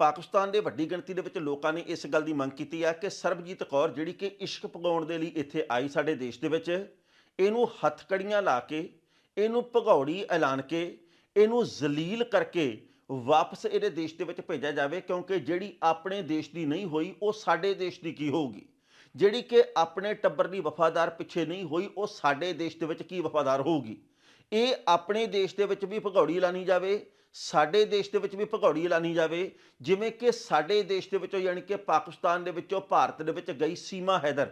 ਪਾਕਿਸਤਾਨ ਦੇ ਵੱਡੀ ਗਿਣਤੀ ਦੇ ਵਿੱਚ ਲੋਕਾਂ ਨੇ ਇਸ ਗੱਲ ਦੀ ਮੰਗ ਕੀਤੀ ਆ ਕਿ ਸਰਬਜੀਤ ਕੌਰ ਜਿਹੜੀ ਕਿ ਇਸ਼ਕ ਪਗਾਉਣ ਦੇ ਲਈ ਇੱਥੇ ਆਈ ਸਾਡੇ ਦੇਸ਼ ਦੇ ਵਿੱਚ, ਇਹਨੂੰ ਹੱਥਕੜੀਆਂ ਲਾ ਕੇ, ਇਹਨੂੰ ਭਗੌੜੀ ਐਲਾਨ ਕੇ, ਇਹਨੂੰ ਜ਼ਲੀਲ ਕਰਕੇ ਵਾਪਸ ਇਹਦੇ ਦੇਸ਼ ਦੇ ਵਿੱਚ ਭੇਜਿਆ ਜਾਵੇ, ਕਿਉਂਕਿ ਜਿਹੜੀ ਆਪਣੇ ਦੇਸ਼ ਦੀ ਨਹੀਂ ਹੋਈ, ਉਹ ਸਾਡੇ ਦੇਸ਼ ਦੀ ਕੀ ਹੋਊਗੀ? ਜਿਹੜੀ ਕਿ ਆਪਣੇ ਟੱਬਰ ਦੀ ਵਫਾਦਾਰ ਪਿੱਛੇ ਨਹੀਂ ਹੋਈ, ਉਹ ਸਾਡੇ ਦੇਸ਼ ਦੇ ਵਿੱਚ ਕੀ ਵਫਾਦਾਰ ਹੋਊਗੀ? ਇਹ ਆਪਣੇ ਦੇਸ਼ ਦੇ ਵਿੱਚ ਵੀ ਭਗੌੜੀ ਐਲਾਨੀ ਜਾਵੇ, ਸਾਡੇ ਦੇਸ਼ ਦੇ ਵਿੱਚ ਵੀ ਭਗੌੜੀ ਐਲਾਨੀ ਜਾਵੇ, ਜਿਵੇਂ ਕਿ ਸਾਡੇ ਦੇਸ਼ ਦੇ ਵਿੱਚੋਂ ਯਾਨੀ ਕਿ ਪਾਕਿਸਤਾਨ ਦੇ ਵਿੱਚੋਂ ਭਾਰਤ ਦੇ ਵਿੱਚ ਗਈ ਸੀਮਾ ਹੈਦਰ।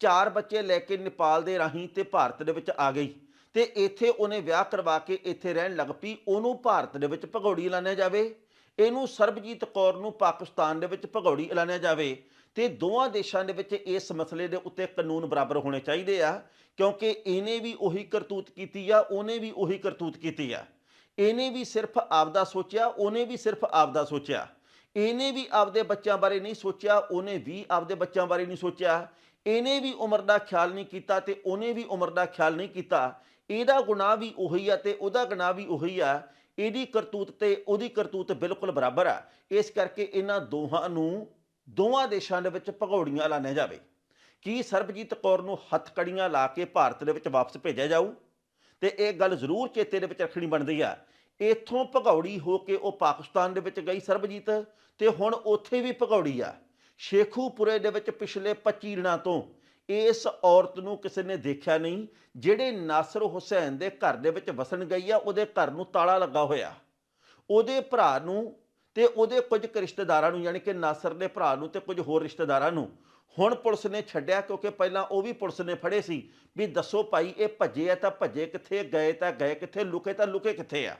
ਚਾਰ ਬੱਚੇ ਲੈ ਕੇ ਨੇਪਾਲ ਦੇ ਰਾਹੀਂ ਤੇ ਭਾਰਤ ਦੇ ਵਿੱਚ ਆ ਗਈ ਤੇ ਇੱਥੇ ਉਹਨੇ ਵਿਆਹ ਕਰਵਾ ਕੇ ਇੱਥੇ ਰਹਿਣ ਲੱਗ ਪਈ। ਉਹਨੂੰ ਭਾਰਤ ਦੇ ਵਿੱਚ ਭਗੌੜੀ ਐਲਾਨਿਆ ਜਾਵੇ, ਇਹਨੂੰ ਸਰਬਜੀਤ ਕੌਰ ਨੂੰ ਪਾਕਿਸਤਾਨ ਦੇ ਵਿੱਚ ਭਗੌੜੀ ਐਲਾਨਿਆ ਜਾਵੇ। ਤੇ ਦੋਵਾਂ ਦੇਸ਼ਾਂ ਦੇ ਵਿੱਚ ਇਸ ਮਸਲੇ ਦੇ ਉੱਤੇ ਕਾਨੂੰਨ ਬਰਾਬਰ ਹੋਣੇ ਚਾਹੀਦੇ ਆ, ਕਿਉਂਕਿ ਇਹਨੇ ਵੀ ਉਹੀ ਕਰਤੂਤ ਕੀਤੀ ਆ, ਉਹਨੇ ਵੀ ਉਹੀ ਕਰਤੂਤ ਕੀਤੀ ਆ। ਇਹਨੇ ਵੀ ਸਿਰਫ ਆਪਦਾ ਸੋਚਿਆ, ਉਹਨੇ ਵੀ ਸਿਰਫ ਆਪਦਾ ਸੋਚਿਆ। ਇਹਨੇ ਵੀ ਆਪਦੇ ਬੱਚਿਆਂ ਬਾਰੇ ਨਹੀਂ ਸੋਚਿਆ, ਉਹਨੇ ਵੀ ਆਪਦੇ ਬੱਚਿਆਂ ਬਾਰੇ ਨਹੀਂ ਸੋਚਿਆ। ਇਹਨੇ ਵੀ ਉਮਰ ਦਾ ਖਿਆਲ ਨਹੀਂ ਕੀਤਾ ਤੇ ਉਹਨੇ ਵੀ ਉਮਰ ਦਾ ਖਿਆਲ ਨਹੀਂ ਕੀਤਾ। ਇਹਦਾ ਗੁਨਾਹ ਵੀ ਉਹੀ ਆ ਤੇ ਉਹਦਾ ਗੁਨਾਹ ਵੀ ਉਹੀ ਆ। ਇਹਦੀ ਕਰਤੂਤ ਤੇ ਉਹਦੀ ਕਰਤੂਤ ਬਿਲਕੁਲ ਬਰਾਬਰ ਆ। ਇਸ ਕਰਕੇ ਇਹਨਾਂ ਦੋਹਾਂ ਨੂੰ ਦੋਵਾਂ ਦੇਸ਼ਾਂ ਦੇ ਵਿੱਚ ਭਗੌੜੀਆਂ ਐਲਾਨਿਆ ਜਾਵੇ। ਕੀ ਸਰਬਜੀਤ ਕੌਰ ਨੂੰ ਹੱਥਕੜੀਆਂ ਲਾ ਕੇ ਭਾਰਤ ਦੇ ਵਿੱਚ ਵਾਪਸ ਭੇਜਿਆ ਜਾਊ? ਤੇ ਇਹ ਗੱਲ ਜ਼ਰੂਰ ਚੇਤੇ ਦੇ ਵਿੱਚ ਰੱਖਣੀ ਬਣਦੀ ਆ। ਇੱਥੋਂ ਭਗੌੜੀ ਹੋ ਕੇ ਉਹ ਪਾਕਿਸਤਾਨ ਦੇ ਵਿੱਚ ਗਈ ਸਰਬਜੀਤ, ਤੇ ਹੁਣ ਉੱਥੇ ਵੀ ਭਗੌੜੀ ਆ। ਸ਼ੇਖੂਪੁਰੇ ਦੇ ਵਿੱਚ ਪਿਛਲੇ 25 ਦਿਨਾਂ ਤੋਂ ਇਸ ਔਰਤ ਨੂੰ ਕਿਸੇ ਨੇ ਦੇਖਿਆ ਨਹੀਂ, ਜਿਹੜੇ ਨਾਸਰ ਹੁਸੈਨ ਦੇ ਘਰ ਦੇ ਵਿੱਚ ਵਸਣ ਗਈ ਆ, ਉਹਦੇ ਘਰ ਨੂੰ ਤਾਲਾ ਲੱਗਾ ਹੋਇਆ। ਉਹਦੇ ਭਰਾ ਨੂੰ ਤੇ ਉਹਦੇ ਕੁਝ ਕੁ ਰਿਸ਼ਤੇਦਾਰਾਂ ਨੂੰ, ਯਾਨੀ ਕਿ ਨਾਸਰ ਦੇ ਭਰਾ ਨੂੰ ਤੇ ਕੁਝ ਹੋਰ ਰਿਸ਼ਤੇਦਾਰਾਂ ਨੂੰ ਹੁਣ ਪੁਲਿਸ ਨੇ ਛੱਡਿਆ ਕਿਉਂਕਿ ਪਹਿਲਾਂ ਉਹ ਵੀ ਪੁਲਿਸ ਨੇ ਫੜੇ ਸੀ ਵੀ ਦੱਸੋ ਭਾਈ ਇਹ ਭੱਜੇ ਆ ਤਾਂ ਭੱਜੇ ਕਿੱਥੇ ਗਏ ਤਾਂ ਗਏ ਕਿੱਥੇ, ਲੁਕੇ ਤਾਂ ਲੁਕੇ ਕਿੱਥੇ ਆ?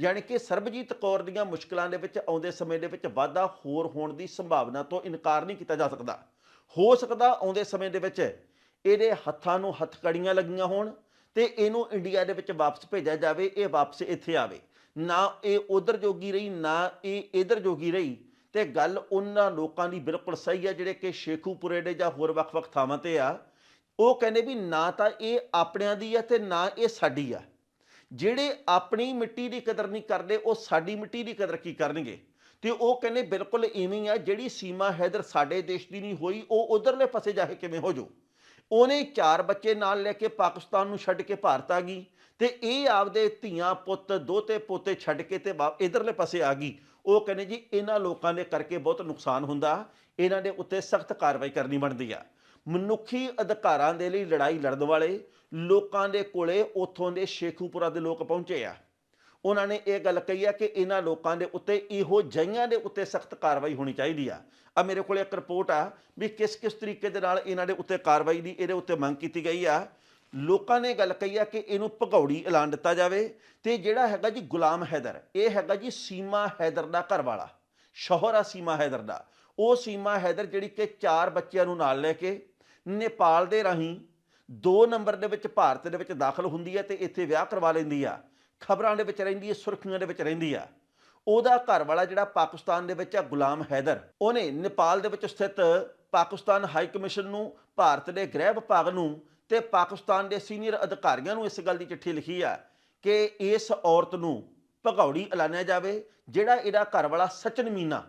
ਯਾਨੀ ਕਿ ਸਰਬਜੀਤ ਕੌਰ ਦੀਆਂ ਮੁਸ਼ਕਲਾਂ ਦੇ ਵਿੱਚ ਆਉਂਦੇ ਸਮੇਂ ਦੇ ਵਿੱਚ ਵਾਧਾ ਹੋਰ ਹੋਣ ਦੀ ਸੰਭਾਵਨਾ ਤੋਂ ਇਨਕਾਰ ਨਹੀਂ ਕੀਤਾ ਜਾ ਸਕਦਾ। ਹੋ ਸਕਦਾ ਆਉਂਦੇ ਸਮੇਂ ਦੇ ਵਿੱਚ ਇਹਦੇ ਹੱਥਾਂ ਨੂੰ ਹੱਥਕੜੀਆਂ ਲੱਗੀਆਂ ਹੋਣ ਤੇ ਇਹਨੂੰ ਇੰਡੀਆ ਦੇ ਵਿੱਚ ਵਾਪਸ ਭੇਜਿਆ ਜਾਵੇ, ਇਹ ਵਾਪਸ ਇੱਥੇ ਆਵੇ। ਨਾ ਇਹ ਉਧਰ ਜੋਗੀ ਰਹੀ, ਨਾ ਇਹ ਇਧਰ ਜੋਗੀ ਰਹੀ। ਤੇ ਗੱਲ ਉਹਨਾਂ ਲੋਕਾਂ ਦੀ ਬਿਲਕੁਲ ਸਹੀ ਹੈ ਜਿਹੜੇ ਕਿ ਸ਼ੇਖੂਪੁਰੇ ਦੇ ਜਾਂ ਹੋਰ ਵੱਖ-ਵੱਖ ਥਾਵਾਂ ਤੇ ਆ। ਉਹ ਕਹਿੰਦੇ ਵੀ ਨਾ ਤਾਂ ਇਹ ਆਪਣਿਆਂ ਦੀ ਆ ਤੇ ਨਾ ਇਹ ਸਾਡੀ ਆ। ਜਿਹੜੇ ਆਪਣੀ ਮਿੱਟੀ ਦੀ ਕਦਰ ਨਹੀਂ ਕਰਦੇ, ਉਹ ਸਾਡੀ ਮਿੱਟੀ ਦੀ ਕਦਰ ਕੀ ਕਰਨਗੇ? ਤੇ ਉਹ ਕਹਿੰਦੇ ਬਿਲਕੁਲ ਇਵੇਂ ਆ, ਜਿਹੜੀ ਸੀਮਾ ਹੈਦਰ ਸਾਡੇ ਦੇਸ਼ ਦੀ ਨਹੀਂ ਹੋਈ, ਉਹ ਉਧਰਲੇ ਪਾਸੇ ਜਾ ਕੇ ਕਿਵੇਂ ਹੋ ਜਾਊ? ਉਹਨੇ ਚਾਰ ਬੱਚੇ ਨਾਲ ਲੈ ਕੇ ਪਾਕਿਸਤਾਨ ਨੂੰ ਛੱਡ ਕੇ ਭਾਰਤ ਆ ਗਈ। ਤੇ ਇਹ ਆਪਦੇ ਧੀਆਂ ਪੁੱਤ, ਦੋਤੇ ਪੋਤੇ ਛੱਡ ਕੇ ਤੇ ਵਾ- ਇਧਰਲੇ ਪਾਸੇ ਆ ਗਈ। ਉਹ ਕਹਿੰਦੇ ਜੀ, ਇਹਨਾਂ ਲੋਕਾਂ ਦੇ ਕਰਕੇ ਬਹੁਤ ਨੁਕਸਾਨ ਹੁੰਦਾ। ਇਹਨਾਂ ਦੇ ਉੱਤੇ ਸਖਤ ਕਾਰਵਾਈ ਕਰਨੀ ਬਣਦੀ ਆ। ਮਨੁੱਖੀ ਅਧਿਕਾਰਾਂ ਦੇ ਲਈ ਲੜਾਈ ਲੜਨ ਵਾਲੇ ਲੋਕਾਂ ਦੇ ਕੋਲੇ ਉਥੋਂ ਦੇ ਸ਼ੇਖੂਪੁਰਾ ਦੇ ਲੋਕ ਪਹੁੰਚੇ ਆ। ਉਹਨਾਂ ਨੇ ਇਹ ਗੱਲ ਕਹੀ ਆ ਕਿ ਇਹਨਾਂ ਲੋਕਾਂ ਦੇ ਉੱਤੇ ਇਹੋ ਜਈਆਂ ਦੇ ਉੱਤੇ ਸਖਤ ਕਾਰਵਾਈ ਹੋਣੀ ਚਾਹੀਦੀ ਆ। ਆ ਮੇਰੇ ਕੋਲੇ ਇੱਕ ਰਿਪੋਰਟ ਆ ਵੀ ਕਿਸ ਕਿਸ ਤਰੀਕੇ ਦੇ ਨਾਲ ਇਹਨਾਂ ਦੇ ਉੱਤੇ ਕਾਰਵਾਈ ਦੀ, ਇਹਦੇ ਉੱਤੇ ਮੰਗ ਕੀਤੀ ਗਈ ਆ। ਲੋਕਾਂ ਨੇ ਗੱਲ ਕਹੀ ਆ ਕਿ ਇਹਨੂੰ ਭਗੌੜੀ ਐਲਾਨ ਦਿੱਤਾ ਜਾਵੇ ਤੇ ਜਿਹੜਾ ਹੈਗਾ ਜੀ ਗੁਲਾਮ ਹੈਦਰ, ਇਹ ਹੈਗਾ ਜੀ ਸੀਮਾ ਹੈਦਰ ਦਾ ਘਰ ਵਾਲਾ ਆ ਸੀਮਾ ਹੈਦਰ ਦਾ। ਉਹ ਸੀਮਾ ਹੈਦਰ ਜਿਹੜੀ ਕਿ ਚਾਰ ਬੱਚਿਆਂ ਨੂੰ ਨਾਲ ਲੈ ਕੇ ਨੇਪਾਲ ਦੇ ਰਾਹੀਂ 2 ਨੰਬਰ ਦੇ ਵਿੱਚ ਭਾਰਤ ਦੇ ਵਿੱਚ ਦਾਖਲ ਹੁੰਦੀ ਹੈ ਤੇ ਇੱਥੇ ਵਿਆਹ ਕਰਵਾ ਲੈਂਦੀ ਆ। ਖਬਰਾਂ ਦੇ ਵਿੱਚ ਰਹਿੰਦੀ ਹੈ ਸੁਰਖੀਆਂ ਦੇ ਵਿੱਚ ਰਹਿੰਦੀ ਆ। ਉਹਦਾ ਘਰ ਵਾਲਾ ਜਿਹੜਾ ਪਾਕਿਸਤਾਨ ਦੇ ਵਿੱਚ ਆ, ਗੁਲਾਮ ਹੈਦਰ, ਉਹਨੇ ਨੇਪਾਲ ਦੇ ਵਿੱਚ ਸਥਿਤ ਪਾਕਿਸਤਾਨ ਹਾਈ ਕਮਿਸ਼ਨ ਨੂੰ, ਭਾਰਤ ਦੇ ਗ੍ਰਹਿ ਵਿਭਾਗ ਨੂੰ ਤੇ ਪਾਕਿਸਤਾਨ ਦੇ ਸੀਨੀਅਰ ਅਧਿਕਾਰੀਆਂ ਨੂੰ ਇਸ ਗੱਲ ਦੀ ਚਿੱਠੀ ਲਿਖੀ ਆ ਕਿ ਇਸ ਔਰਤ ਨੂੰ ਭਗੌੜੀ ਐਲਾਨਿਆ ਜਾਵੇ, ਜਿਹੜਾ ਇਹਦਾ ਘਰ ਵਾਲਾ ਸਚਨ ਮੀਨਾ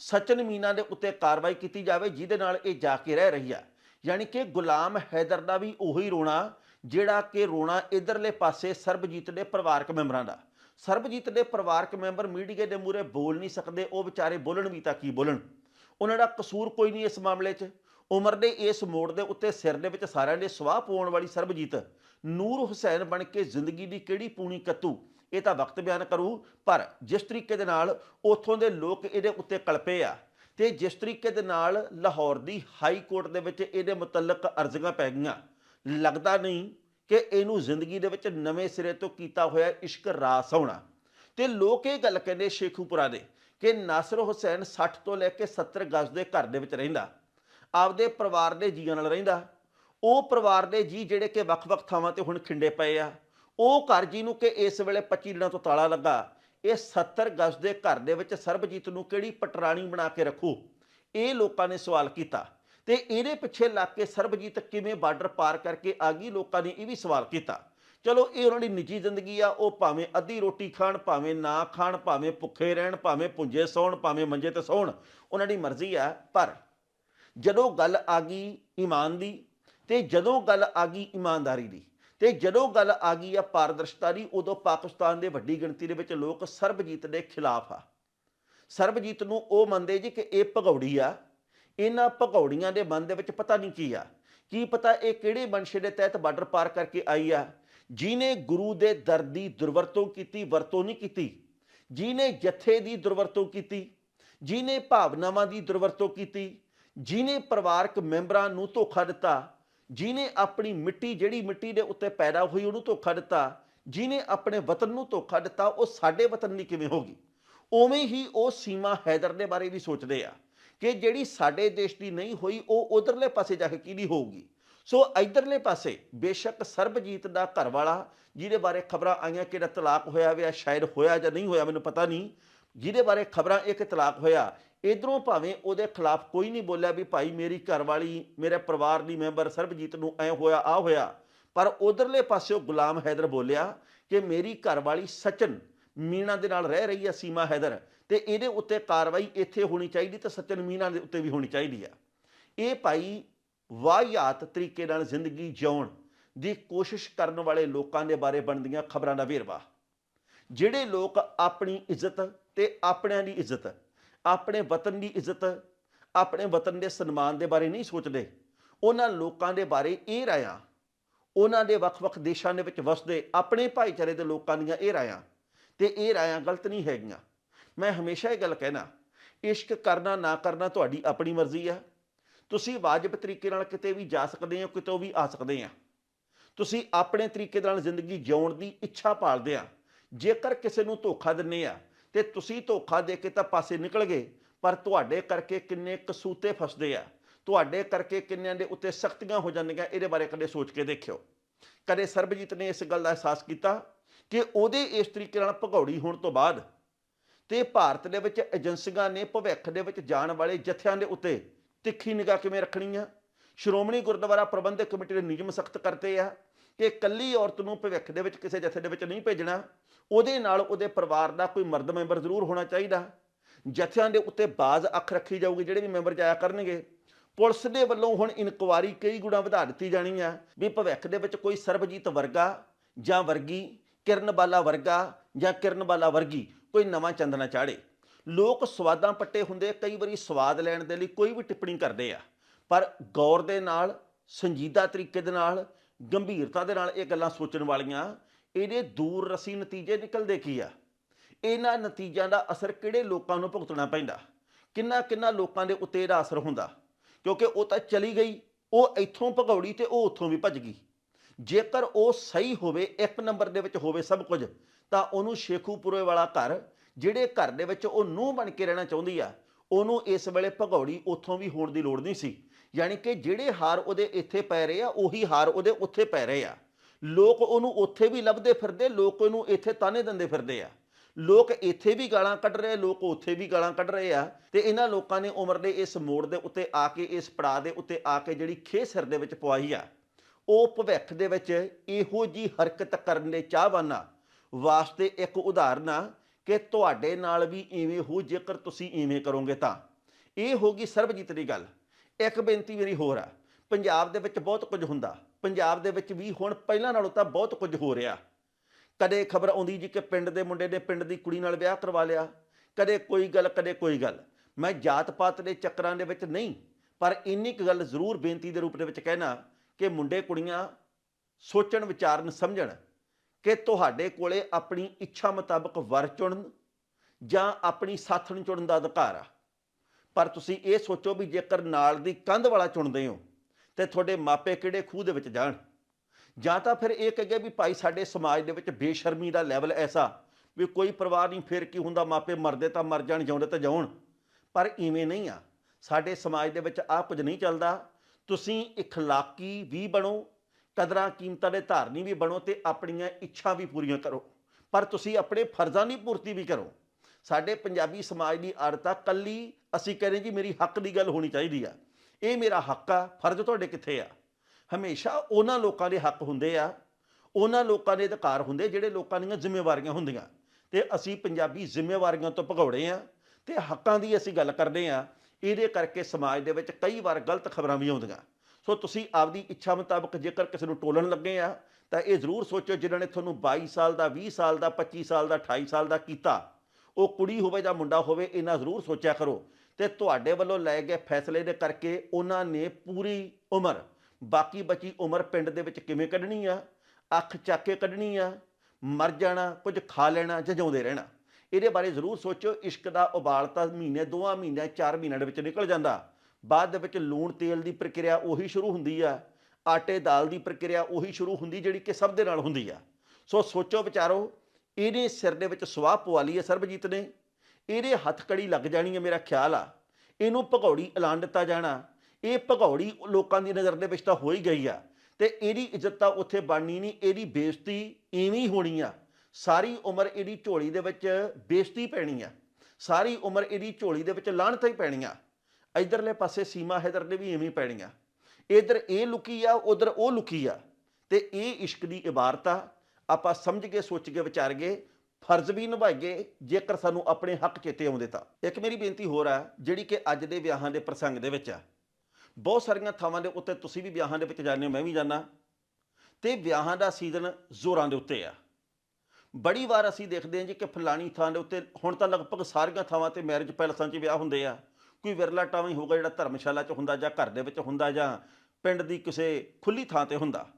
ਸਚਨ ਮੀਨਾ ਦੇ ਉੱਤੇ ਕਾਰਵਾਈ ਕੀਤੀ ਜਾਵੇ, ਜਿਹਦੇ ਨਾਲ ਇਹ ਜਾ ਕੇ ਰਹਿ ਰਹੀ ਆ। ਯਾਨੀ ਕਿ ਗੁਲਾਮ ਹੈਦਰ ਦਾ ਵੀ ਉਹੀ ਰੋਣਾ, ਜਿਹੜਾ ਕਿ ਰੋਣਾ ਇਧਰਲੇ ਪਾਸੇ ਸਰਬਜੀਤ ਦੇ ਪਰਿਵਾਰਕ ਮੈਂਬਰਾਂ ਦਾ। ਸਰਬਜੀਤ ਦੇ ਪਰਿਵਾਰਕ ਮੈਂਬਰ ਮੀਡੀਆ ਦੇ ਮੂਹਰੇ ਬੋਲ ਨਹੀਂ ਸਕਦੇ, ਉਹ ਵਿਚਾਰੇ ਬੋਲਣ ਵੀ ਤਾਂ ਕੀ ਬੋਲਣ। ਉਹਨਾਂ ਦਾ ਕਸੂਰ ਕੋਈ ਨਹੀਂ ਇਸ ਮਾਮਲੇ 'ਚ। ਉਮਰ ਦੇ ਇਸ ਮੋੜ ਦੇ ਉੱਤੇ ਸਿਰ ਦੇ ਵਿੱਚ ਸਾਰਿਆਂ ਦੇ ਸਵਾਹ ਪਾਉਣ ਵਾਲੀ ਸਰਬਜੀਤ ਨੂਰ ਹੁਸੈਨ ਬਣ ਕੇ ਜ਼ਿੰਦਗੀ ਦੀ ਕਿਹੜੀ ਪੂਣੀ ਕੱਤੂ? ਇਹ ਤਾਂ ਵਕਤ ਬਿਆਨ ਕਰੂ, ਪਰ ਜਿਸ ਤਰੀਕੇ ਦੇ ਨਾਲ ਉਥੋਂ ਦੇ ਲੋਕ ਇਹਦੇ ਉੱਤੇ ਕਲਪੇ ਆ ਤੇ ਜਿਸ ਤਰੀਕੇ ਦੇ ਨਾਲ ਲਾਹੌਰ ਦੀ ਹਾਈ ਕੋਰਟ ਦੇ ਵਿੱਚ ਇਹਦੇ ਮੁਤਲਕ ਅਰਜ਼ੀਆਂ ਪੈ ਗਈਆਂ, ਲੱਗਦਾ ਨਹੀਂ ਕਿ ਇਹਨੂੰ ਜ਼ਿੰਦਗੀ ਦੇ ਵਿੱਚ ਨਵੇਂ ਸਿਰੇ ਤੋਂ ਕੀਤਾ ਹੋਇਆ ਇਸ਼ਕ ਰਾਸ ਆਉਣਾ। ਤੇ ਲੋਕ ਇਹ ਗੱਲ ਕਹਿੰਦੇ ਸ਼ੇਖੂਪੁਰਾ ਦੇ ਕਿ ਨਾਸਰ ਹੁਸੈਨ 60 ਤੋਂ ਲੈ ਕੇ 70 ਗਜ਼ ਦੇ ਘਰ ਦੇ ਵਿੱਚ ਰਹਿੰਦਾ। ਆਪਦੇ ਪਰਿਵਾਰ ਦੇ ਜੀਆਂ ਨਾਲ ਰਹਿੰਦਾ। ਉਹ ਪਰਿਵਾਰ ਦੇ ਜੀ ਜਿਹੜੇ ਕਿ ਵੱਖ-ਵੱਖ ਥਾਵਾਂ ਤੇ ਹੁਣ ਖਿੰਡੇ ਪਏ ਆ। ਉਹ ਘਰ ਜੀ ਨੂੰ ਕਿ ਇਸ ਵੇਲੇ 25 ਦਿਨਾਂ ਤੋਂ ਤਾਲਾ ਲੱਗਾ। ਇਹ 70 ਗਜ਼ ਦੇ ਘਰ ਦੇ ਵਿੱਚ ਸਰਬਜੀਤ ਨੂੰ ਕਿਹੜੀ ਪਟਰਾਣੀ ਬਣਾ ਕੇ ਰੱਖੂ? ਇਹ ਲੋਕਾਂ ਨੇ ਸਵਾਲ ਕੀਤਾ। ਤੇ ਇਹਦੇ ਪਿੱਛੇ ਲੱਗ ਕੇ ਸਰਬਜੀਤ ਕਿਵੇਂ ਬਾਰਡਰ ਪਾਰ ਕਰਕੇ ਆ ਗਈ ਲੋਕਾਂ ਨੇ ਇਹ ਵੀ ਸਵਾਲ ਕੀਤਾ। ਚਲੋ, ਇਹ ਉਹਨਾਂ ਦੀ ਨਿੱਜੀ ਜ਼ਿੰਦਗੀ ਆ। ਉਹ ਭਾਵੇਂ ਅੱਧੀ ਰੋਟੀ ਖਾਣ, ਭਾਵੇਂ ਨਾ ਖਾਣ, ਭਾਵੇਂ ਭੁੱਖੇ ਰਹਿਣ, ਭਾਵੇਂ ਪੁੰਜੇ ਸੌਣ, ਭਾਵੇਂ ਮੰਜੇ ਤੇ ਸੌਣ, ਉਹਨਾਂ ਦੀ ਮਰਜ਼ੀ ਆ। ਪਰ ਜਦੋਂ ਗੱਲ ਆ ਗਈ ਈਮਾਨ ਦੀ ਤੇ ਜਦੋਂ ਗੱਲ ਆ ਗਈ ਇਮਾਨਦਾਰੀ ਦੀ ਤੇ ਜਦੋਂ ਗੱਲ ਆ ਗਈ ਆ ਪਾਰਦਰਸ਼ਤਾ ਦੀ, ਉਦੋਂ ਪਾਕਿਸਤਾਨ ਦੇ ਵੱਡੀ ਗਿਣਤੀ ਦੇ ਵਿੱਚ ਲੋਕ ਸਰਬਜੀਤ ਦੇ ਖਿਲਾਫ ਆ। ਸਰਬਜੀਤ ਨੂੰ ਉਹ ਮੰਨਦੇ ਜੀ ਕਿ ਇਹ ਭਗੌੜੀ ਆ। ਇਹਨਾਂ ਭਗੌੜੀਆਂ ਦੇ ਮਨ ਦੇ ਵਿੱਚ ਪਤਾ ਨਹੀਂ ਕੀ ਆ। ਕੀ ਪਤਾ ਇਹ ਕਿਹੜੇ ਬੰਸ਼ੇ ਦੇ ਤਹਿਤ ਬਾਰਡਰ ਪਾਰ ਕਰਕੇ ਆਈ ਆ। ਜਿਨੇ ਗੁਰੂ ਦੇ ਦਰ ਦੀ ਦੁਰਵਰਤੋਂ ਕੀਤੀ, ਵਰਤੋਂ ਨਹੀਂ ਕੀਤੀ। ਜਿਨੇ ਜਥੇ ਦੀ ਦੁਰਵਰਤੋਂ ਕੀਤੀ ਜਿਨੇ ਭਾਵਨਾਵਾਂ ਦੀ ਦੁਰਵਰਤੋਂ ਕੀਤੀ ਜਿਨੇ ਪਰਿਵਾਰਕ ਮੈਂਬਰਾਂ ਨੂੰ ਧੋਖਾ ਦਿੱਤਾ, ਜਿਨੇ ਆਪਣੀ ਮਿੱਟੀ, ਜਿਹੜੀ ਮਿੱਟੀ ਦੇ ਉੱਤੇ ਪੈਦਾ ਹੋਈ ਉਹਨੂੰ ਧੋਖਾ ਦਿੱਤਾ, ਜਿਨੇ ਆਪਣੇ ਵਤਨ ਨੂੰ ਧੋਖਾ ਦਿੱਤਾ, ਉਹ ਸਾਡੇ ਵਤਨ ਲਈ ਕਿਵੇਂ ਹੋਗੀ ਉਵੇਂ ਹੀ ਉਹ ਸੀਮਾ ਹੈਦਰ ਦੇ ਬਾਰੇ ਵੀ ਸੋਚਦੇ ਆ ਕਿ ਜਿਹੜੀ ਸਾਡੇ ਦੇਸ਼ ਦੀ ਨਹੀਂ ਹੋਈ, ਉਹ ਉਧਰਲੇ ਪਾਸੇ ਜਾ ਕੇ ਕਿਹਦੀ ਹੋਊਗੀ? ਸੋ ਇਧਰਲੇ ਪਾਸੇ ਬੇਸ਼ੱਕ ਸਰਬਜੀਤ ਦਾ ਘਰ ਵਾਲਾ ਜਿਹਦੇ ਬਾਰੇ ਖਬਰਾਂ ਆਈਆਂ ਕਿ ਇਹਦਾ ਤਲਾਕ ਹੋਇਆ ਹੋਇਆ ਸ਼ਾਇਦ ਹੋਇਆ ਜਾਂ ਨਹੀਂ ਹੋਇਆ, ਮੈਨੂੰ ਪਤਾ ਨਹੀਂ, ਜਿਹਦੇ ਬਾਰੇ ਖਬਰਾਂ ਇੱਕ ਤਲਾਕ ਹੋਇਆ ਇਧਰੋਂ ਭਾਵੇਂ ਉਹਦੇ ਖਿਲਾਫ ਕੋਈ ਨਹੀਂ ਬੋਲਿਆ ਵੀ ਭਾਈ ਮੇਰੀ ਘਰਵਾਲੀ, ਮੇਰੇ ਪਰਿਵਾਰ ਦੀ ਮੈਂਬਰ, ਸਰਬਜੀਤ ਨੂੰ ਐ ਹੋਇਆ ਆ ਹੋਇਆ। ਪਰ ਉਧਰਲੇ ਪਾਸਿਓਂ ਗੁਲਾਮ ਹੈਦਰ ਬੋਲਿਆ ਕਿ ਮੇਰੀ ਘਰਵਾਲੀ ਸਚਨ ਮੀਨਾ ਦੇ ਨਾਲ ਰਹਿ ਰਹੀ ਹੈ ਸੀਮਾ ਹੈਦਰ। ਤੇ ਇਹਦੇ ਉੱਤੇ ਕਾਰਵਾਈ ਇੱਥੇ ਹੋਣੀ ਚਾਹੀਦੀ ਤੇ ਸਚਨ ਮੀਨਾ ਦੇ ਉੱਤੇ ਵੀ ਹੋਣੀ ਚਾਹੀਦੀ ਆ। ਇਹ ਭਾਈ ਵਾਹਿਆਤ ਤਰੀਕੇ ਨਾਲ ਜ਼ਿੰਦਗੀ ਜਿਉਣ ਦੀ ਕੋਸ਼ਿਸ਼ ਕਰਨ ਵਾਲੇ ਲੋਕਾਂ ਦੇ ਬਾਰੇ ਬਣਦੀਆਂ ਖਬਰਾਂ ਦਾ ਵੇਰਵਾ। ਜਿਹੜੇ ਲੋਕ ਆਪਣੀ ਇੱਜ਼ਤ ਤੇ ਆਪਣਿਆਂ ਦੀ ਇੱਜ਼ਤ ਆਪਣੇ ਵਤਨ ਦੀ ਇੱਜ਼ਤ, ਆਪਣੇ ਵਤਨ ਦੇ ਸਨਮਾਨ ਦੇ ਬਾਰੇ ਨਹੀਂ ਸੋਚਦੇ। ਉਹਨਾਂ ਲੋਕਾਂ ਦੇ ਬਾਰੇ ਇਹ ਰਾਇਆਂ, ਉਹਨਾਂ ਦੇ ਵੱਖ-ਵੱਖ ਦੇਸ਼ਾਂ ਦੇ ਵਿੱਚ ਵਸਦੇ ਆਪਣੇ ਭਾਈਚਾਰੇ ਦੇ ਲੋਕਾਂ ਦੀਆਂ ਇਹ ਰਾਇਆਂ ਤੇ ਇਹ ਰਾਇਆਂ ਗਲਤ ਨਹੀਂ ਹੈਗੀਆਂ। ਮੈਂ ਹਮੇਸ਼ਾ ਇਹ ਗੱਲ ਕਹਿਣਾ, ਇਸ਼ਕ ਕਰਨਾ ਨਾ ਕਰਨਾ ਤੁਹਾਡੀ ਆਪਣੀ ਮਰਜ਼ੀ ਆ। ਤੁਸੀਂ ਵਾਜਬ ਤਰੀਕੇ ਨਾਲ ਕਿਤੇ ਵੀ ਜਾ ਸਕਦੇ ਹੋ, ਕਿਤੋਂ ਵੀ ਆ ਸਕਦੇ ਆ। ਤੁਸੀਂ ਆਪਣੇ ਤਰੀਕੇ ਨਾਲ ਜ਼ਿੰਦਗੀ ਜਿਉਣ ਦੀ ਇੱਛਾ ਪਾਲਦੇ ਆ। ਜੇਕਰ ਕਿਸੇ ਨੂੰ ਧੋਖਾ ਦਿੰਨੇ ਆ ਤੇ ਤੁਸੀਂ ਧੋਖਾ ਦੇ ਕੇ ਤਾਂ ਪਾਸੇ ਨਿਕਲ ਗਏ, ਪਰ ਤੁਹਾਡੇ ਕਰਕੇ ਕਿੰਨੇ ਕਸੂਤੇ ਫਸਦੇ ਆ। ਤੁਹਾਡੇ ਕਰਕੇ ਕਿੰਨਿਆਂ ਦੇ ਉੱਤੇ ਸਖਤੀਆਂ ਹੋ ਜਾਂਦੀਆਂ, ਇਹਦੇ ਬਾਰੇ ਕਦੇ ਸੋਚ ਕੇ ਦੇਖਿਓ। ਕਦੇ ਸਰਬਜੀਤ ਨੇ ਇਸ ਗੱਲ ਦਾ ਅਹਿਸਾਸ ਕੀਤਾ ਕਿ ਉਹਦੇ ਇਸ ਤਰੀਕੇ ਨਾਲ ਭਗੌੜੀ ਹੋਣ ਤੋਂ ਬਾਅਦ ਤੇ ਭਾਰਤ ਦੇ ਵਿੱਚ ਏਜੰਸੀਆਂ ਨੇ ਭਵਿੱਖ ਦੇ ਵਿੱਚ ਜਾਣ ਵਾਲੇ ਜਥਿਆਂ ਦੇ ਉੱਤੇ ਤਿੱਖੀ ਨਿਗਾਹ ਕਿਵੇਂ ਰੱਖਣੀ ਆ? ਸ਼੍ਰੋਮਣੀ ਗੁਰਦੁਆਰਾ ਪ੍ਰਬੰਧਕ ਕਮੇਟੀ ਦੇ ਨਿਯਮ ਸਖਤ ਕਰਤੇ ਆ। ਕਿ ਇਕੱਲੀ ਔਰਤ ਨੂੰ ਭਵਿੱਖ ਦੇ ਵਿੱਚ ਕਿਸੇ ਜਥੇ ਦੇ ਵਿੱਚ ਨਹੀਂ ਭੇਜਣਾ, ਉਹਦੇ ਨਾਲ ਉਹਦੇ ਪਰਿਵਾਰ ਦਾ ਕੋਈ ਮਰਦ ਮੈਂਬਰ ਜ਼ਰੂਰ ਹੋਣਾ ਚਾਹੀਦਾ। ਜਥਿਆਂ ਦੇ ਉੱਤੇ ਬਾਜ਼ ਅੱਖ ਰੱਖੀ ਜਾਊਗੀ, ਜਿਹੜੇ ਵੀ ਮੈਂਬਰ ਜਾਇਆ ਕਰਨਗੇ। ਪੁਲਿਸ ਦੇ ਵੱਲੋਂ ਹੁਣ ਇਨਕੁਆਰੀ ਕਈ ਗੁਣਾ ਵਧਾ ਦਿੱਤੀ ਜਾਣੀ ਆ, ਵੀ ਭਵਿੱਖ ਦੇ ਵਿੱਚ ਕੋਈ ਸਰਬਜੀਤ ਵਰਗਾ ਜਾਂ ਵਰਗੀ ਕਿਰਨ ਬਾਲਾ ਵਰਗਾ ਜਾਂ ਕਿਰਨ ਬਾਲਾ ਵਰਗੀ ਕੋਈ ਨਵਾਂ ਚੰਦਨਾ ਚਾੜੇ ਲੋਕ ਸਵਾਦਾਂ ਪੱਟੇ ਹੁੰਦੇ, ਕਈ ਵਾਰੀ ਸਵਾਦ ਲੈਣ ਦੇ ਲਈ ਕੋਈ ਵੀ ਟਿੱਪਣੀ ਕਰਦੇ ਆ। ਪਰ ਗੌਰ ਦੇ ਨਾਲ, ਸੰਜੀਦਾ ਤਰੀਕੇ ਦੇ ਨਾਲ ਗੰਭੀਰਤਾ ਦੇ ਨਾਲ ਇਹ ਗੱਲਾਂ ਸੋਚਣ ਵਾਲੀਆਂ, ਇਹਦੇ ਦੂਰ ਰਸੀ ਨਤੀਜੇ ਨਿਕਲਦੇ ਕੀ ਆ? ਇਹਨਾਂ ਨਤੀਜਿਆਂ ਦਾ ਅਸਰ ਕਿਹੜੇ ਲੋਕਾਂ ਨੂੰ ਭੁਗਤਣਾ ਪੈਂਦਾ? ਕਿੰਨਾ ਕਿੰਨਾ ਲੋਕਾਂ ਦੇ ਉੱਤੇ ਇਹਦਾ ਅਸਰ ਹੁੰਦਾ? ਕਿਉਂਕਿ ਉਹ ਤਾਂ ਚਲੀ ਗਈ, ਉਹ ਇੱਥੋਂ ਭਗੌੜੀ ਤੇ ਉਹ ਉੱਥੋਂ ਵੀ ਭੱਜ ਗਈ। ਜੇਕਰ ਉਹ ਸਹੀ ਹੋਵੇ, ਇੱਕ ਨੰਬਰ ਦੇ ਵਿੱਚ ਹੋਵੇ ਸਭ ਕੁਝ, ਤਾਂ ਉਹਨੂੰ ਸ਼ੇਖੂਪੁਰੇ ਵਾਲਾ ਘਰ, ਜਿਹੜੇ ਘਰ ਦੇ ਵਿੱਚ ਉਹ ਨੂੰਹ ਬਣ ਕੇ ਰਹਿਣਾ ਚਾਹੁੰਦੀ ਆ, ਉਹਨੂੰ ਇਸ ਵੇਲੇ ਭਗੌੜੀ ਉੱਥੋਂ ਵੀ ਹੋਣ ਦੀ ਲੋੜ ਨਹੀਂ ਸੀ। ਯਾਨੀ ਕਿ ਜਿਹੜੇ ਹਾਰ ਉਹਦੇ ਇੱਥੇ ਪੈ ਰਹੇ ਆ, ਉਹੀ ਹਾਰ ਉਹਦੇ ਉੱਥੇ ਪੈ ਰਹੇ ਆ। ਲੋਕ ਉਹਨੂੰ ਉੱਥੇ ਵੀ ਲੱਭਦੇ ਫਿਰਦੇ, ਲੋਕ ਉਹਨੂੰ ਇੱਥੇ ਤਾਨੇ ਦਿੰਦੇ ਫਿਰਦੇ ਆ। ਲੋਕ ਇੱਥੇ ਵੀ ਗਾਲਾਂ ਕੱਢ ਰਹੇ ਲੋਕ ਉੱਥੇ ਵੀ ਗਾਲਾਂ ਕੱਢ ਰਹੇ ਆ। ਤੇ ਇਹਨਾਂ ਲੋਕਾਂ ਨੇ ਉਮਰ ਦੇ ਇਸ ਮੋੜ ਦੇ ਉੱਤੇ ਆ ਕੇ, ਇਸ ਪੜਾਅ ਦੇ ਉੱਤੇ ਆ ਕੇ ਜਿਹੜੀ ਖੇ ਸਿਰ ਦੇ ਵਿੱਚ ਪਵਾਈ ਆ, ਉਹ ਭਵਿੱਖ ਦੇ ਵਿੱਚ ਇਹੋ ਜੀ ਹਰਕਤ ਕਰਨ ਦੇ ਚਾਹਵਾਨਾ ਵਾਸਤੇ ਇੱਕ ਉਦਾਹਰਨ ਆ ਕਿ ਤੁਹਾਡੇ ਨਾਲ ਵੀ ਇਵੇਂ ਹੋ, ਜੇਕਰ ਤੁਸੀਂ ਇਵੇਂ ਕਰੋਗੇ ਤਾਂ। ਇਹ ਹੋਗੀ ਸਰਬਜੀਤ ਦੀ ਗੱਲ। ਇੱਕ ਬੇਨਤੀ ਮੇਰੀ ਹੋਰ ਆ। ਪੰਜਾਬ ਦੇ ਵਿੱਚ ਬਹੁਤ ਕੁਝ ਹੁੰਦਾ। ਪੰਜਾਬ ਦੇ ਵਿੱਚ ਵੀ ਹੁਣ ਪਹਿਲਾਂ ਨਾਲੋਂ ਤਾਂ ਬਹੁਤ ਕੁਝ ਹੋ ਰਿਹਾ। ਕਦੇ ਖਬਰ ਆਉਂਦੀ ਜੀ ਕਿ ਪਿੰਡ ਦੇ ਮੁੰਡੇ ਨੇ ਪਿੰਡ ਦੀ ਕੁੜੀ ਨਾਲ ਵਿਆਹ ਕਰਵਾ ਲਿਆ। ਕਦੇ ਕੋਈ ਗੱਲ, ਕਦੇ ਕੋਈ ਗੱਲ। ਮੈਂ ਜਾਤ ਪਾਤ ਦੇ ਚੱਕਰਾਂ ਦੇ ਵਿੱਚ ਨਹੀਂ, ਪਰ ਇੰਨੀ ਕੁ ਗੱਲ ਜ਼ਰੂਰ ਬੇਨਤੀ ਦੇ ਰੂਪ ਦੇ ਵਿੱਚ ਕਹਿਣਾ ਕਿ ਮੁੰਡੇ ਕੁੜੀਆਂ ਸੋਚਣ, ਵਿਚਾਰਨ, ਸਮਝਣ ਕਿ ਤੁਹਾਡੇ ਕੋਲੇ ਆਪਣੀ ਇੱਛਾ ਮੁਤਾਬਕ ਵਰ ਚੁਣਨ ਜਾਂ ਆਪਣੀ ਸਾਥਣ ਚੁਣਨ ਦਾ ਅਧਿਕਾਰ ਆ। ਪਰ ਤੁਸੀਂ ਇਹ ਸੋਚੋ ਵੀ ਜੇਕਰ ਨਾਲ ਦੀ ਕੰਧ ਵਾਲਾ ਚੁਣਦੇ ਹੋ, ਤੇ ਤੁਹਾਡੇ ਮਾਪੇ ਕਿਹੜੇ ਖੂਹ ਦੇ ਵਿੱਚ ਜਾਣ? ਜਾਂ ਤਾਂ ਫਿਰ ਇਹ ਕਹੇ ਵੀ ਭਾਈ ਸਾਡੇ ਸਮਾਜ ਦੇ ਵਿੱਚ ਬੇਸ਼ਰਮੀ ਦਾ ਲੈਵਲ ਐਸਾ ਵੀ ਕੋਈ ਪਰਿਵਾਰ ਨਹੀਂ, ਫਿਰ ਕੀ ਹੁੰਦਾ ਮਾਪੇ ਮਰਦੇ ਤਾਂ ਮਰ ਜਾਣ, ਜਿਉਂਦੇ ਤਾਂ ਜਾਉਣ। ਪਰ ਇਵੇਂ ਨਹੀਂ ਆ। ਸਾਡੇ ਸਮਾਜ ਦੇ ਵਿੱਚ ਆਹ ਕੁਝ ਨਹੀਂ ਚੱਲਦਾ। ਤੁਸੀਂ ਇਖਲਾਕੀ ਵੀ ਬਣੋ, ਕਦਰਾਂ ਕੀਮਤਾਂ ਦੇ ਧਾਰਨੀ ਵੀ ਬਣੋ ਤੇ ਆਪਣੀਆਂ ਇੱਛਾ ਵੀ ਪੂਰੀਆਂ ਕਰੋ। ਪਰ ਤੁਸੀਂ ਆਪਣੇ ਫਰਜ਼ਾਂ ਦੀ ਪੂਰਤੀ ਵੀ ਕਰੋ। ਸਾਡੇ ਪੰਜਾਬੀ ਸਮਾਜ ਦੀ ਆਦਤ ਆ ਕੱਲੀ ਅਸੀਂ ਕਹਿੰਦੇ ਜੀ ਮੇਰੀ ਹੱਕ ਦੀ ਗੱਲ ਹੋਣੀ ਚਾਹੀਦੀ ਆ। ਇਹ ਮੇਰਾ ਹੱਕ ਆ, ਫਰਜ਼ ਤੁਹਾਡੇ ਕਿੱਥੇ ਆ? ਹਮੇਸ਼ਾ ਉਹਨਾਂ ਲੋਕਾਂ ਦੇ ਹੱਕ ਹੁੰਦੇ ਆ, ਉਹਨਾਂ ਲੋਕਾਂ ਦੇ ਅਧਿਕਾਰ ਹੁੰਦੇ ਜਿਹੜੇ ਲੋਕਾਂ ਦੀਆਂ ਜ਼ਿੰਮੇਵਾਰੀਆਂ ਹੁੰਦੀਆਂ। ਤੇ ਅਸੀਂ ਪੰਜਾਬੀ ਜ਼ਿੰਮੇਵਾਰੀਆਂ ਤੋਂ ਭਗੌੜੇ ਆ ਤੇ ਹੱਕਾਂ ਦੀ ਅਸੀਂ ਗੱਲ ਕਰਦੇ ਆ। ਇਹਦੇ ਕਰਕੇ ਸਮਾਜ ਦੇ ਵਿੱਚ ਕਈ ਵਾਰ ਗਲਤ ਖਬਰਾਂ ਵੀ ਆਉਂਦੀਆਂ। ਸੋ ਤੁਸੀਂ ਆਪਦੀ ਇੱਛਾ ਮੁਤਾਬਕ ਜੇਕਰ ਕਿਸੇ ਨੂੰ ਟੋਲਣ ਲੱਗੇ ਆ, ਤਾਂ ਇਹ ਜ਼ਰੂਰ ਸੋਚੋ ਜਿਨ੍ਹਾਂ ਨੇ ਤੁਹਾਨੂੰ 22 ਸਾਲ ਦਾ 20 ਸਾਲ ਦਾ 25 ਸਾਲ ਦਾ 28 ਸਾਲ ਦਾ ਕੀਤਾ। ਉਹ ਕੁੜੀ ਹੋਵੇ ਜਾਂ ਮੁੰਡਾ ਹੋਵੇ, ਇਹਨਾਂ ਜ਼ਰੂਰ ਸੋਚਿਆ ਕਰੋ। ਤੇ ਤੁਹਾਡੇ ਵੱਲੋਂ ਲਏ ਗਏ ਫੈਸਲੇ ਦੇ ਕਰਕੇ ਉਹਨਾਂ ਨੇ ਪੂਰੀ ਉਮਰ, ਬਾਕੀ ਬਚੀ ਉਮਰ ਪਿੰਡ ਦੇ ਵਿੱਚ ਕਿਵੇਂ ਕੱਢਣੀ ਆ? ਅੱਖ ਚੱਕ ਕੇ ਕੱਢਣੀ ਆ? ਮਰ ਜਾਣਾ, ਕੁਝ ਖਾ ਲੈਣਾ ਜਾਂ ਰਹਿਣਾ? ਇਹਦੇ ਬਾਰੇ ਜ਼ਰੂਰ ਸੋਚੋ ਇਸ਼ਕ ਦਾ ਉਬਾਲ ਤਾਂ ਮਹੀਨੇ ਦੋਆਂ ਮਹੀਨਿਆਂ, ਚਾਰ ਮਹੀਨਿਆਂ ਦੇ ਵਿੱਚ ਨਿਕਲ ਜਾਂਦਾ। ਬਾਅਦ ਦੇ ਵਿੱਚ ਲੂਣ ਤੇਲ ਦੀ ਪ੍ਰਕਿਰਿਆ ਉਹੀ ਸ਼ੁਰੂ ਹੁੰਦੀ ਆ। ਆਟੇ ਦਾਲ ਦੀ ਪ੍ਰਕਿਰਿਆ ਉਹੀ ਸ਼ੁਰੂ ਹੁੰਦੀ ਜਿਹੜੀ ਕਿ ਸਭ ਦੇ ਨਾਲ ਹੁੰਦੀ ਆ। ਸੋ ਸੋਚੋ, ਵਿਚਾਰੋ ਇਹਦੇ ਸਿਰ ਦੇ ਵਿੱਚ ਸਵਾਹ ਪਵਾ ਲਈ ਹੈ ਸਰਬਜੀਤ ਨੇ। ਇਹਦੇ ਹੱਥ ਕੜੀ ਲੱਗ ਜਾਣੀ ਹੈ ਮੇਰਾ ਖਿਆਲ ਆ। ਇਹਨੂੰ ਭਗੌੜੀ ਐਲਾਨ ਦਿੱਤਾ ਜਾਣਾ। ਇਹ ਭਗੌੜੀ ਲੋਕਾਂ ਦੀ ਨਜ਼ਰ ਦੇ ਵਿੱਚ ਤਾਂ ਹੋ ਹੀ ਗਈ ਆ। ਤੇ ਇਹਦੀ ਇੱਜ਼ਤ ਤਾਂ ਉੱਥੇ ਬਣਨੀ ਨਹੀਂ, ਇਹਦੀ ਬੇਇੱਜ਼ਤੀ ਇਵੇਂ ਹੀ ਹੋਣੀ ਆ। ਸਾਰੀ ਉਮਰ ਇਹਦੀ ਝੋਲੀ ਦੇ ਵਿੱਚ ਬੇਇੱਜ਼ਤੀ ਪੈਣੀ ਆ। ਸਾਰੀ ਉਮਰ ਇਹਦੀ ਝੋਲੀ ਦੇ ਵਿੱਚ ਲਾਹਣਤਾਂ ਹੀ ਪੈਣੀਆਂ ਇਧਰਲੇ ਪਾਸੇ ਸੀਮਾ ਹੈਦਰ ਨੇ ਵੀ ਇਵੇਂ ਪੈਣੀਆਂ ਇਧਰ ਇਹ ਲੁਕੀ ਆ, ਉਧਰ ਉਹ ਲੁਕੀ ਆ। ਤੇ ਇਹ ਇਸ਼ਕ ਦੀ ਇਬਾਰਤ ਆ। ਆਪਾਂ ਸਮਝ ਕੇ ਸੋਚ ਕੇ ਵਿਚਾਰ ਗਏ, ਫਰਜ਼ ਵੀ ਨਿਭਾਈਏ ਜੇਕਰ ਸਾਨੂੰ ਆਪਣੇ ਹੱਕ ਚੇਤੇ ਆਉਂਦੇ ਤਾਂ। ਇੱਕ ਮੇਰੀ ਬੇਨਤੀ ਹੋਰ ਆ, ਜਿਹੜੀ ਕਿ ਅੱਜ ਦੇ ਵਿਆਹਾਂ ਦੇ ਪ੍ਰਸੰਗ ਦੇ ਵਿੱਚ ਆ। ਬਹੁਤ ਸਾਰੀਆਂ ਥਾਵਾਂ ਦੇ ਉੱਤੇ ਤੁਸੀਂ ਵੀ ਵਿਆਹਾਂ ਦੇ ਵਿੱਚ ਜਾਂਦੇ ਹੋ, ਮੈਂ ਵੀ ਜਾਂਦਾ। ਤੇ ਵਿਆਹਾਂ ਦਾ ਸੀਜ਼ਨ ਜ਼ੋਰਾਂ ਦੇ ਉੱਤੇ ਆ। ਬੜੀ ਵਾਰ ਅਸੀਂ ਦੇਖਦੇ ਹਾਂ ਜੀ ਕਿ ਫਲਾਣੀ ਥਾਂ ਦੇ ਉੱਤੇ, ਹੁਣ ਤਾਂ ਲਗਭਗ ਸਾਰੀਆਂ ਥਾਵਾਂ ਤੇ ਮੈਰਿਜ ਪੈਲਸਾਂ 'ਚ ਵਿਆਹ ਹੁੰਦੇ ਆ। ਕੋਈ ਵਿਰਲਾ ਟਾਵਾਂ ਹੀ ਹੋਊਗਾ ਜਿਹੜਾ ਧਰਮਸ਼ਾਲਾ 'ਚ ਹੁੰਦਾ ਜਾਂ ਘਰ ਦੇ ਵਿੱਚ ਹੁੰਦਾ ਜਾਂ ਪਿੰਡ ਦੀ ਕਿਸੇ ਖੁੱਲੀ ਥਾਂ ਤੇ ਹੁੰਦਾ।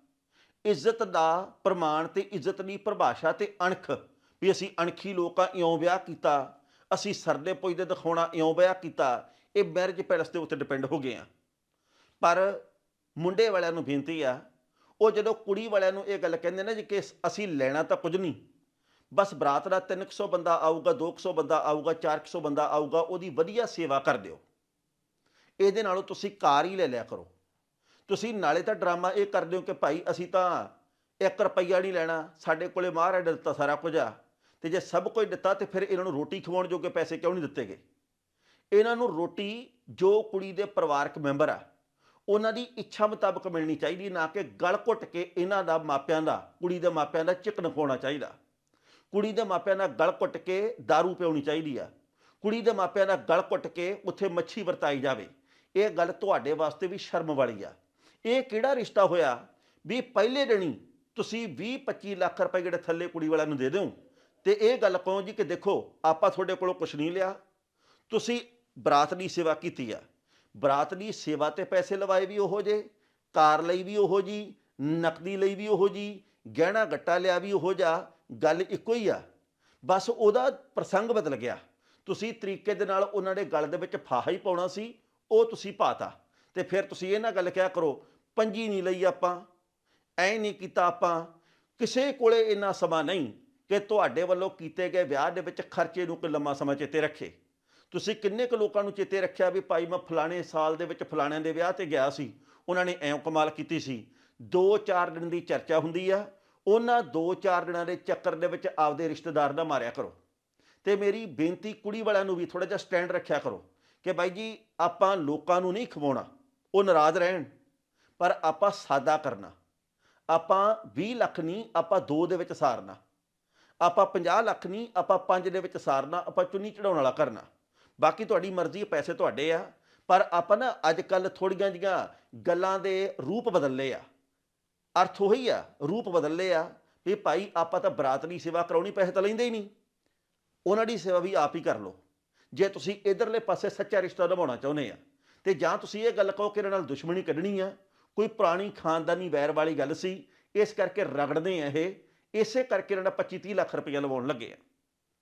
ਇੱਜ਼ਤ ਦਾ ਪ੍ਰਮਾਣ ਤੇ ਇੱਜ਼ਤ ਦੀ ਪਰਿਭਾਸ਼ਾ ਤੇ ਅਣਖ। ਵੀ ਅਸੀਂ ਅਣਖੀ ਲੋਕਾਂ ਇਉਂ ਵਿਆਹ ਕੀਤਾ, ਅਸੀਂ ਸਰਦੇ ਪੁੱਜਦੇ ਦਿਖਾਉਣਾ ਇਉਂ ਵਿਆਹ ਕੀਤਾ, ਇਹ ਮੈਰਿਜ ਪੈਲਸ ਦੇ ਉੱਤੇ ਡਿਪੈਂਡ ਹੋ ਗਏ ਆ। ਪਰ ਮੁੰਡੇ ਵਾਲਿਆਂ ਨੂੰ ਬੇਨਤੀ ਆ, ਉਹ ਜਦੋਂ ਕੁੜੀ ਵਾਲਿਆਂ ਨੂੰ ਇਹ ਗੱਲ ਕਹਿੰਦੇ ਨੇ ਜੀ ਕਿ ਅਸੀਂ ਲੈਣਾ ਤਾਂ ਕੁਝ ਨਹੀਂ, ਬਸ ਬਰਾਤ ਦਾ 300 ਬੰਦਾ ਆਊਗਾ 200 ਬੰਦਾ ਆਊਗਾ 400 ਬੰਦਾ ਆਊਗਾ, ਉਹਦੀ ਵਧੀਆ ਸੇਵਾ ਕਰ ਦਿਓ। ਇਹਦੇ ਨਾਲੋਂ ਤੁਸੀਂ ਕਾਰ ਹੀ ਲੈ ਲਿਆ ਕਰੋ। ਤੁਸੀਂ ਨਾਲੇ ਤਾਂ ਡਰਾਮਾ ਇਹ ਕਰਦੇ ਹੋ ਕਿ ਭਾਈ ਅਸੀਂ ਤਾਂ 1 ਰੁਪਈਆ ਨਹੀਂ ਲੈਣਾ, ਸਾਡੇ ਕੋਲੇ ਮਹਾਰਾਜ ਨੇ ਦਿੱਤਾ ਸਾਰਾ ਕੁਝ ਆ। ਤੇ ਜੇ ਸਭ ਕੁਝ ਦਿੱਤਾ ਤੇ ਫਿਰ ਇਹਨਾਂ ਨੂੰ ਰੋਟੀ ਖਵਾਉਣ ਜੋਗੇ ਪੈਸੇ ਕਿਉਂ ਨਹੀਂ ਦਿੱਤੇ ਗਏ ਇਹਨਾਂ ਨੂੰ ਰੋਟੀ ਜੋ ਕੁੜੀ ਦੇ ਪਰਿਵਾਰਕ ਮੈਂਬਰ ਆ, ਉਹਨਾਂ ਦੀ ਇੱਛਾ ਮੁਤਾਬਕ ਮਿਲਣੀ ਚਾਹੀਦੀ, ਨਾ ਕਿ ਗਲ ਘੁੱਟ ਕੇ ਇਹਨਾਂ ਦਾ ਮਾਪਿਆਂ ਦਾ, ਕੁੜੀ ਦੇ ਮਾਪਿਆਂ ਦਾ ਚਿਕਨ ਖਵਾਉਣਾ ਚਾਹੀਦਾ। ਕੁੜੀ ਦੇ ਮਾਪਿਆਂ ਦਾ ਗਲ ਘੁੱਟ ਕੇ दारू ਪਿਉਣੀ ਚਾਹੀਦੀ ਆ। ਕੁੜੀ ਦੇ ਮਾਪਿਆਂ ਦਾ ਗਲ ਘੁੱਟ ਕੇ ਉੱਥੇ ਮੱਛੀ ਵਰਤਾਈ ਜਾਵੇ। ਇਹ ਗੱਲ ਤੁਹਾਡੇ ਵਾਸਤੇ ਵੀ ਸ਼ਰਮ ਵਾਲੀ ਆ। ਇਹ ਕਿਹੜਾ ਰਿਸ਼ਤਾ ਹੋਇਆ? ਵੀ ਪਹਿਲੇ ਦਿਨ ਤੁਸੀਂ 20 25 ਲੱਖ ਰੁਪਏ ਜਿਹੜੇ ਥੱਲੇ ਕੁੜੀ ਵਾਲਿਆਂ ਨੂੰ ਦੇ ਦਿਓ। ਤੇ ਇਹ ਗੱਲ ਕਹੋ ਜੀ ਕਿ ਦੇਖੋ, ਆਪਾਂ ਤੁਹਾਡੇ ਕੋਲੋਂ ਕੁਝ ਨਹੀਂ ਲਿਆ। ਤੁਸੀਂ ਬਰਾਤ ਦੀ ਸੇਵਾ ਕੀਤੀ ਆ। ਬਰਾਤ ਦੀ ਸੇਵਾ ਤੇ ਪੈਸੇ ਲਵਾਏ ਵੀ ਉਹੋ ਜੇ ਕਾਰ ਲਈ ਵੀ ਉਹੋ ਜੀ ਨਕਦੀ ਲਈ ਵੀ ਉਹੋ ਜੀ ਗਹਿਣਾ ਗੱਟਾ ਲਿਆ ਵੀ ਉਹੋ ਜਾ ਗੱਲ ਇੱਕੋ ਹੀ ਆ। ਬਸ ਉਹਦਾ ਪ੍ਰਸੰਗ ਬਦਲ ਗਿਆ। ਤੁਸੀਂ ਤਰੀਕੇ ਦੇ ਨਾਲ ਉਹਨਾਂ ਦੇ ਗਲ ਦੇ ਵਿੱਚ ਫਾਹਾ ਹੀ ਪਾਉਣਾ ਸੀ, ਉਹ ਤੁਸੀਂ ਪਾਤਾ। ਤੇ ਫਿਰ ਤੁਸੀਂ ਇਹ ਨਾ ਗੱਲ ਕਿਹਾ ਕਰੋ ਪੰਜੀ ਨਹੀਂ ਲਈ ਆਪਾਂ, ਐ ਨਹੀਂ ਕੀਤਾ ਆਪਾਂ। ਕਿਸੇ ਕੋਲੇ ਇੰਨਾ ਸਮਾਂ ਨਹੀਂ ਕਿ ਤੁਹਾਡੇ ਵੱਲੋਂ ਕੀਤੇ ਗਏ ਵਿਆਹ ਦੇ ਵਿੱਚ ਖਰਚੇ ਨੂੰ ਕੋਈ ਲੰਮਾ ਸਮਾਂ ਚੇਤੇ ਰੱਖੇ। ਤੁਸੀਂ ਕਿੰਨੇ ਕੁ ਲੋਕਾਂ ਨੂੰ ਚੇਤੇ ਰੱਖਿਆ ਵੀ ਭਾਈ ਮੈਂ ਫਲਾਣੇ ਸਾਲ ਦੇ ਵਿੱਚ ਫਲਾਣਿਆਂ ਦੇ ਵਿਆਹ ਤੇ ਗਿਆ ਸੀ, ਉਹਨਾਂ ਨੇ ਐਂ ਕਮਾਲ ਕੀਤੀ ਸੀ। 2-4 ਦਿਨ ਦੀ ਚਰਚਾ ਹੁੰਦੀ ਆ, ਉਹਨਾਂ 2-4 ਦਿਨਾਂ ਦੇ ਚੱਕਰ ਦੇ ਵਿੱਚ ਆਪਦੇ ਰਿਸ਼ਤੇਦਾਰ ਦਾ ਮਾਰਿਆ ਕਰੋ। ਤੇ ਮੇਰੀ ਬੇਨਤੀ ਕੁੜੀ ਵਾਲਿਆਂ ਨੂੰ ਵੀ ਥੋੜਾ ਜਿਹਾ ਸਟੈਂਡ ਰੱਖਿਆ ਕਰੋ ਕਿ ਬਾਈ ਜੀ, ਆਪਾਂ ਲੋਕਾਂ ਨੂੰ ਨਹੀਂ ਖਵਾਉਣਾ, ਉਹ ਨਾਰਾਜ਼ ਰਹਿਣ। ਪਰ ਆਪਾਂ ਸਾਦਾ ਕਰਨਾ। ਆਪਾਂ 20 ਲੱਖ ਨਹੀਂ, ਆਪਾਂ 2 ਦੇ ਵਿੱਚ ਸਾਰਨਾ। ਆਪਾਂ 50 ਲੱਖ ਨਹੀਂ, ਆਪਾਂ 5 ਦੇ ਵਿੱਚ ਸਾਰਨਾ, ਆਪਾਂ ਚੁੰਨੀ ਚੜਾਉਣ ਵਾਲਾ ਕਰਨਾ। ਬਾਕੀ ਤੁਹਾਡੀ ਮਰਜ਼ੀ ਪੈਸੇ ਤੁਹਾਡੇ ਆ। ਪਰ ਆਪਾਂ ਨਾ ਅੱਜ ਕੱਲ ਥੋੜੀਆਂ ਜੀਆਂ ਗੱਲਾਂ ਦੇ ਰੂਪ ਬਦਲ ਆ। ਅਰਥ ਉਹੀ ਆ, ਰੂਪ ਬਦਲ ਲਏ ਆ ਵੀ ਭਾਈ ਆਪਾਂ ਤਾਂ ਬਰਾਤ ਦੀ ਸੇਵਾ ਕਰਾਉਣੀ, ਪੈਸੇ ਤਾਂ ਲੈਂਦੇ ਹੀ ਨਹੀਂ। ਉਹਨਾਂ ਦੀ ਸੇਵਾ ਵੀ ਆਪ ਹੀ ਕਰ ਲਓ। ਜੇ ਤੁਸੀਂ ਇਧਰਲੇ ਪਾਸੇ ਸੱਚਾ ਰਿਸ਼ਤਾ ਨਿਭਾਉਣਾ ਚਾਹੁੰਦੇ ਆ, ਤੇ ਜਾਂ ਤੁਸੀਂ ਇਹ ਗੱਲ ਕਹੋ ਕਿ ਇਹਨਾਂ ਨਾਲ ਦੁਸ਼ਮਣੀ ਕੱਢਣੀ ਆ ਕੋਈ ਪੁਰਾਣੀ ਖਾਨਦਾਨੀ ਵੈਰ ਵਾਲੀ ਗੱਲ ਸੀ, ਇਸ ਕਰਕੇ ਰਗੜਦੇ ਆ ਇਹ, ਇਸੇ ਕਰਕੇ ਇਹਨਾਂ ਦਾ 25 30 ਲੱਖ ਰੁਪਏ ਲਵਾਉਣ ਲੱਗੇ ਆ।